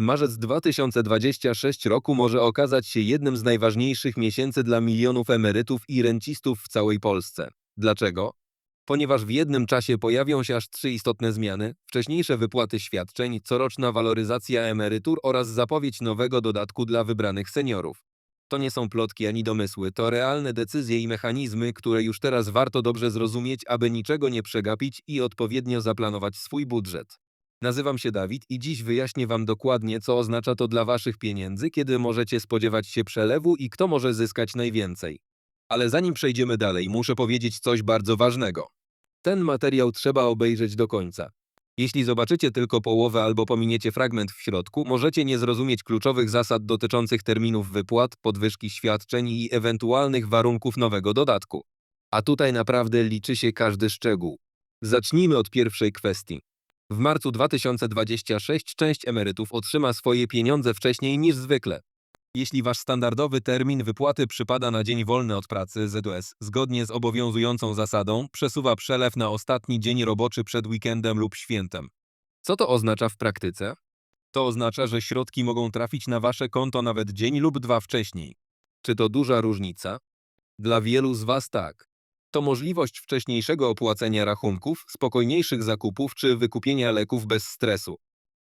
Marzec 2026 roku może okazać się jednym z najważniejszych miesięcy dla milionów emerytów i rencistów w całej Polsce. Dlaczego? Ponieważ w jednym czasie pojawią się aż trzy istotne zmiany: wcześniejsze wypłaty świadczeń, coroczna waloryzacja emerytur oraz zapowiedź nowego dodatku dla wybranych seniorów. To nie są plotki ani domysły, to realne decyzje i mechanizmy, które już teraz warto dobrze zrozumieć, aby niczego nie przegapić i odpowiednio zaplanować swój budżet. Nazywam się Dawid i dziś wyjaśnię Wam dokładnie, co oznacza to dla Waszych pieniędzy, kiedy możecie spodziewać się przelewu i kto może zyskać najwięcej. Ale zanim przejdziemy dalej, muszę powiedzieć coś bardzo ważnego. Ten materiał trzeba obejrzeć do końca. Jeśli zobaczycie tylko połowę albo pominiecie fragment w środku, możecie nie zrozumieć kluczowych zasad dotyczących terminów wypłat, podwyżki świadczeń i ewentualnych warunków nowego dodatku. A tutaj naprawdę liczy się każdy szczegół. Zacznijmy od pierwszej kwestii. W marcu 2026 część emerytów otrzyma swoje pieniądze wcześniej niż zwykle. Jeśli wasz standardowy termin wypłaty przypada na dzień wolny od pracy, ZUS, zgodnie z obowiązującą zasadą, przesuwa przelew na ostatni dzień roboczy przed weekendem lub świętem. Co to oznacza w praktyce? To oznacza, że środki mogą trafić na wasze konto nawet dzień lub dwa wcześniej. Czy to duża różnica? Dla wielu z was tak. To możliwość wcześniejszego opłacenia rachunków, spokojniejszych zakupów czy wykupienia leków bez stresu.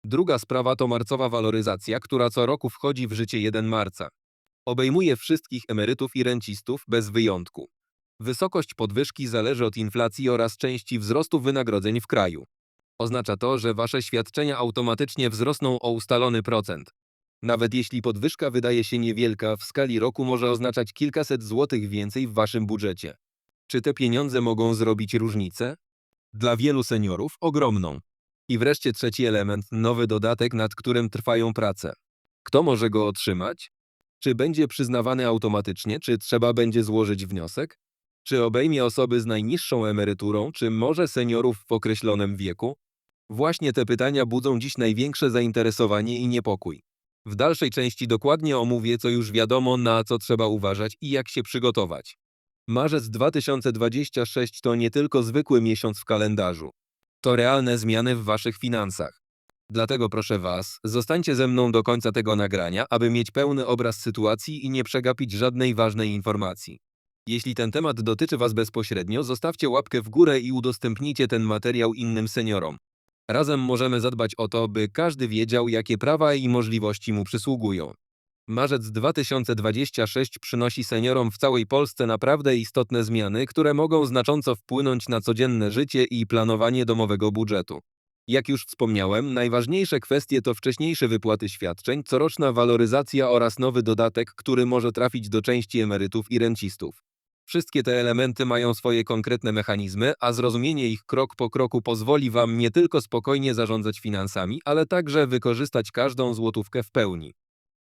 Druga sprawa to marcowa waloryzacja, która co roku wchodzi w życie 1 marca. Obejmuje wszystkich emerytów i rencistów bez wyjątku. Wysokość podwyżki zależy od inflacji oraz części wzrostu wynagrodzeń w kraju. Oznacza to, że wasze świadczenia automatycznie wzrosną o ustalony procent. Nawet jeśli podwyżka wydaje się niewielka, w skali roku może oznaczać kilkaset złotych więcej w waszym budżecie. Czy te pieniądze mogą zrobić różnicę? Dla wielu seniorów ogromną. I wreszcie trzeci element, nowy dodatek, nad którym trwają prace. Kto może go otrzymać? Czy będzie przyznawany automatycznie, czy trzeba będzie złożyć wniosek? Czy obejmie osoby z najniższą emeryturą, czy może seniorów w określonym wieku? Właśnie te pytania budzą dziś największe zainteresowanie i niepokój. W dalszej części dokładnie omówię, co już wiadomo, na co trzeba uważać i jak się przygotować. Marzec 2026 to nie tylko zwykły miesiąc w kalendarzu. To realne zmiany w waszych finansach. Dlatego proszę was, zostańcie ze mną do końca tego nagrania, aby mieć pełny obraz sytuacji i nie przegapić żadnej ważnej informacji. Jeśli ten temat dotyczy was bezpośrednio, zostawcie łapkę w górę i udostępnijcie ten materiał innym seniorom. Razem możemy zadbać o to, by każdy wiedział, jakie prawa i możliwości mu przysługują. Marzec 2026 przynosi seniorom w całej Polsce naprawdę istotne zmiany, które mogą znacząco wpłynąć na codzienne życie i planowanie domowego budżetu. Jak już wspomniałem, najważniejsze kwestie to wcześniejsze wypłaty świadczeń, coroczna waloryzacja oraz nowy dodatek, który może trafić do części emerytów i rencistów. Wszystkie te elementy mają swoje konkretne mechanizmy, a zrozumienie ich krok po kroku pozwoli Wam nie tylko spokojnie zarządzać finansami, ale także wykorzystać każdą złotówkę w pełni.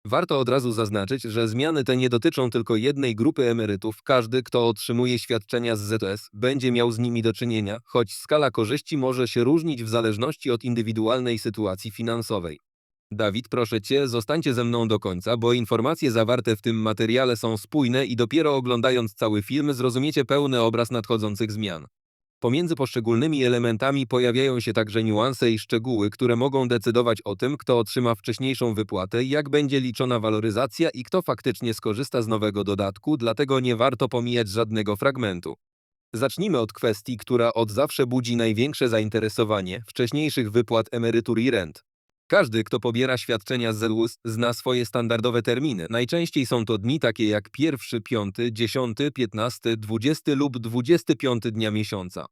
Warto od razu zaznaczyć, że zmiany te nie dotyczą tylko jednej grupy emerytów. Każdy, kto otrzymuje świadczenia z ZS, będzie miał z nimi do czynienia, choć skala korzyści może się różnić w zależności od indywidualnej sytuacji finansowej. Dawid, proszę Cię, zostańcie ze mną do końca, bo informacje zawarte w tym materiale są spójne i dopiero oglądając cały film zrozumiecie pełny obraz nadchodzących zmian. Pomiędzy poszczególnymi elementami pojawiają się także niuanse i szczegóły, które mogą decydować o tym, kto otrzyma wcześniejszą wypłatę, jak będzie liczona waloryzacja i kto faktycznie skorzysta z nowego dodatku, dlatego nie warto pomijać żadnego fragmentu. Zacznijmy od kwestii, która od zawsze budzi największe zainteresowanie wcześniejszych wypłat emerytur i rent. Każdy, kto pobiera świadczenia z ZUS, zna swoje standardowe terminy. Najczęściej są to dni takie jak 1, 5, 10, 15, 20 lub 25 dnia miesiąca.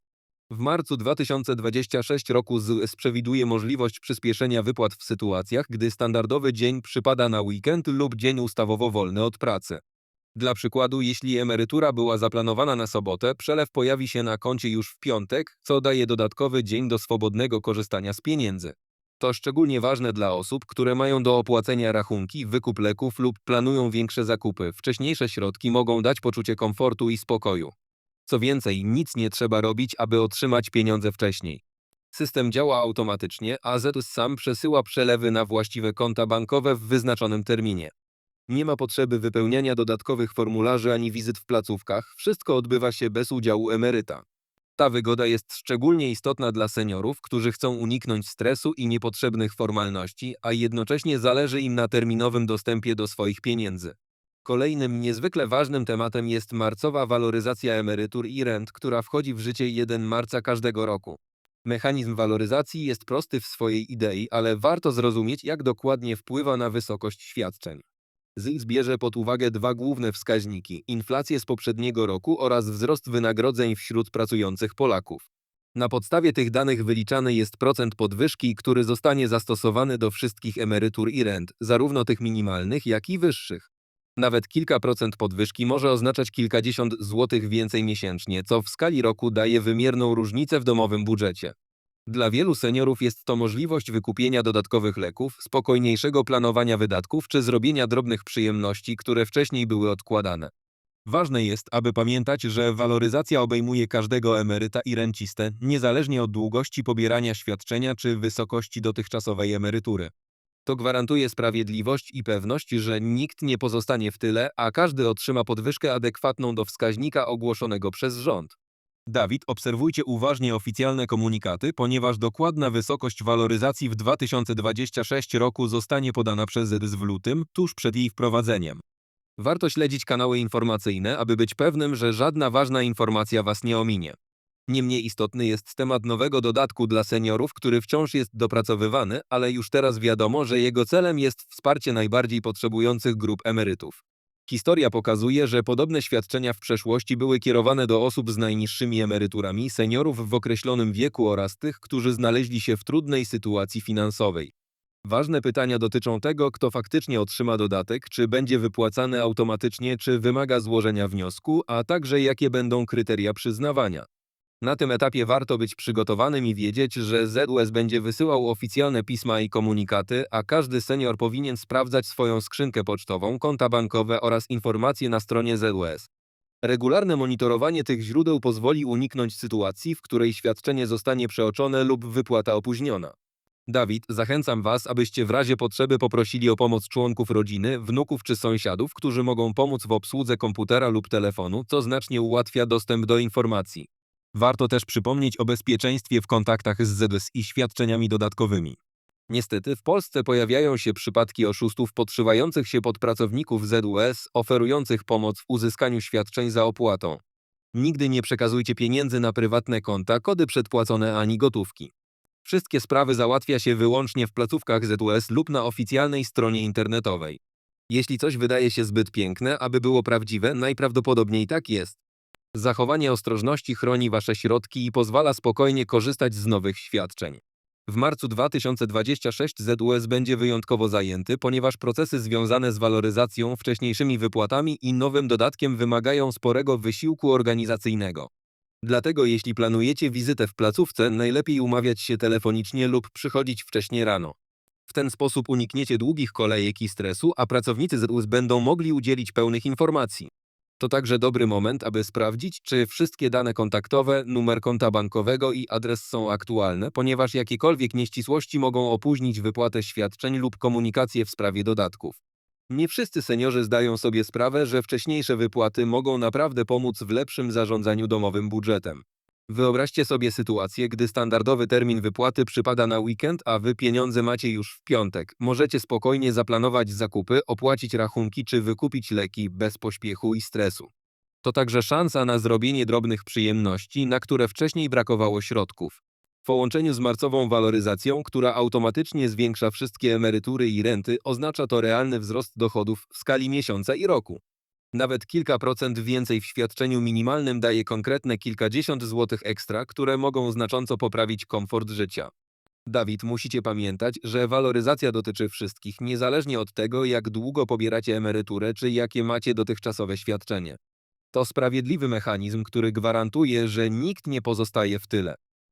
W marcu 2026 roku ZUS przewiduje możliwość przyspieszenia wypłat w sytuacjach, gdy standardowy dzień przypada na weekend lub dzień ustawowo wolny od pracy. Dla przykładu, jeśli emerytura była zaplanowana na sobotę, przelew pojawi się na koncie już w piątek, co daje dodatkowy dzień do swobodnego korzystania z pieniędzy. To szczególnie ważne dla osób, które mają do opłacenia rachunki, wykup leków lub planują większe zakupy. Wcześniejsze środki mogą dać poczucie komfortu i spokoju. Co więcej, nic nie trzeba robić, aby otrzymać pieniądze wcześniej. System działa automatycznie, a ZUS sam przesyła przelewy na właściwe konta bankowe w wyznaczonym terminie. Nie ma potrzeby wypełniania dodatkowych formularzy ani wizyt w placówkach, wszystko odbywa się bez udziału emeryta. Ta wygoda jest szczególnie istotna dla seniorów, którzy chcą uniknąć stresu i niepotrzebnych formalności, a jednocześnie zależy im na terminowym dostępie do swoich pieniędzy. Kolejnym niezwykle ważnym tematem jest marcowa waloryzacja emerytur i rent, która wchodzi w życie 1 marca każdego roku. Mechanizm waloryzacji jest prosty w swojej idei, ale warto zrozumieć, jak dokładnie wpływa na wysokość świadczeń. ZIX bierze pod uwagę dwa główne wskaźniki: inflację z poprzedniego roku oraz wzrost wynagrodzeń wśród pracujących Polaków. Na podstawie tych danych wyliczany jest procent podwyżki, który zostanie zastosowany do wszystkich emerytur i rent, zarówno tych minimalnych, jak i wyższych. Nawet kilka procent podwyżki może oznaczać kilkadziesiąt złotych więcej miesięcznie, co w skali roku daje wymierną różnicę w domowym budżecie. Dla wielu seniorów jest to możliwość wykupienia dodatkowych leków, spokojniejszego planowania wydatków czy zrobienia drobnych przyjemności, które wcześniej były odkładane. Ważne jest, aby pamiętać, że waloryzacja obejmuje każdego emeryta i rencistę, niezależnie od długości pobierania świadczenia czy wysokości dotychczasowej emerytury. To gwarantuje sprawiedliwość i pewność, że nikt nie pozostanie w tyle, a każdy otrzyma podwyżkę adekwatną do wskaźnika ogłoszonego przez rząd. Dawid, obserwujcie uważnie oficjalne komunikaty, ponieważ dokładna wysokość waloryzacji w 2026 roku zostanie podana przez ZEDS w lutym, tuż przed jej wprowadzeniem. Warto śledzić kanały informacyjne, aby być pewnym, że żadna ważna informacja Was nie ominie. Niemniej istotny jest temat nowego dodatku dla seniorów, który wciąż jest dopracowywany, ale już teraz wiadomo, że jego celem jest wsparcie najbardziej potrzebujących grup emerytów. Historia pokazuje, że podobne świadczenia w przeszłości były kierowane do osób z najniższymi emeryturami, seniorów w określonym wieku oraz tych, którzy znaleźli się w trudnej sytuacji finansowej. Ważne pytania dotyczą tego, kto faktycznie otrzyma dodatek, czy będzie wypłacany automatycznie, czy wymaga złożenia wniosku, a także jakie będą kryteria przyznawania. Na tym etapie warto być przygotowanym i wiedzieć, że ZUS będzie wysyłał oficjalne pisma i komunikaty, a każdy senior powinien sprawdzać swoją skrzynkę pocztową, konta bankowe oraz informacje na stronie ZUS. Regularne monitorowanie tych źródeł pozwoli uniknąć sytuacji, w której świadczenie zostanie przeoczone lub wypłata opóźniona. Dawid, zachęcam Was, abyście w razie potrzeby poprosili o pomoc członków rodziny, wnuków czy sąsiadów, którzy mogą pomóc w obsłudze komputera lub telefonu, co znacznie ułatwia dostęp do informacji. Warto też przypomnieć o bezpieczeństwie w kontaktach z ZS i świadczeniami dodatkowymi. Niestety w Polsce pojawiają się przypadki oszustów podszywających się pod pracowników ZUS, oferujących pomoc w uzyskaniu świadczeń za opłatą. Nigdy nie przekazujcie pieniędzy na prywatne konta, kody przedpłacone ani gotówki. Wszystkie sprawy załatwia się wyłącznie w placówkach ZUS lub na oficjalnej stronie internetowej. Jeśli coś wydaje się zbyt piękne, aby było prawdziwe, najprawdopodobniej tak jest. Zachowanie ostrożności chroni Wasze środki i pozwala spokojnie korzystać z nowych świadczeń. W marcu 2026 ZUS będzie wyjątkowo zajęty, ponieważ procesy związane z waloryzacją, wcześniejszymi wypłatami i nowym dodatkiem wymagają sporego wysiłku organizacyjnego. Dlatego jeśli planujecie wizytę w placówce, najlepiej umawiać się telefonicznie lub przychodzić wcześnie rano. W ten sposób unikniecie długich kolejek i stresu, a pracownicy ZUS będą mogli udzielić pełnych informacji. To także dobry moment, aby sprawdzić, czy wszystkie dane kontaktowe, numer konta bankowego i adres są aktualne, ponieważ jakiekolwiek nieścisłości mogą opóźnić wypłatę świadczeń lub komunikację w sprawie dodatków. Nie wszyscy seniorzy zdają sobie sprawę, że wcześniejsze wypłaty mogą naprawdę pomóc w lepszym zarządzaniu domowym budżetem. Wyobraźcie sobie sytuację, gdy standardowy termin wypłaty przypada na weekend, a wy pieniądze macie już w piątek. Możecie spokojnie zaplanować zakupy, opłacić rachunki czy wykupić leki bez pośpiechu i stresu. To także szansa na zrobienie drobnych przyjemności, na które wcześniej brakowało środków. W połączeniu z marcową waloryzacją, która automatycznie zwiększa wszystkie emerytury i renty, oznacza to realny wzrost dochodów w skali miesiąca i roku. Nawet kilka procent więcej w świadczeniu minimalnym daje konkretne kilkadziesiąt złotych ekstra, które mogą znacząco poprawić komfort życia. Dawid, musicie pamiętać, że waloryzacja dotyczy wszystkich, niezależnie od tego, jak długo pobieracie emeryturę czy jakie macie dotychczasowe świadczenie. To sprawiedliwy mechanizm, który gwarantuje, że nikt nie pozostaje w tyle.